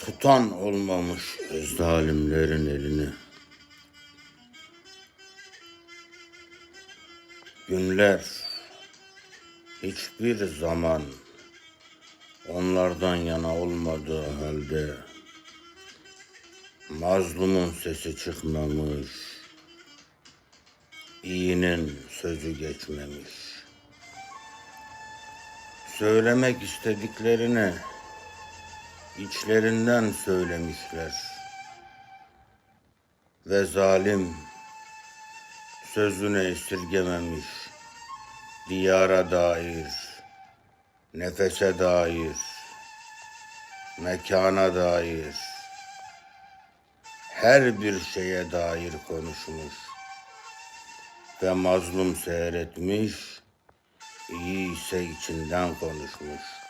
tutan olmamış zalimlerin elini. Günler hiçbir zaman onlardan yana olmadığı halde mazlumun sesi çıkmamış, iyinin sözü geçmemiş. Söylemek istediklerini içlerinden söylemişler. Ve zalim sözünü esirgememiş. Diyara dair, nefese dair, mekana dair, her bir şeye dair konuşmuş. Ve mazlum seyretmiş, iyi ise içinden konuşmuş.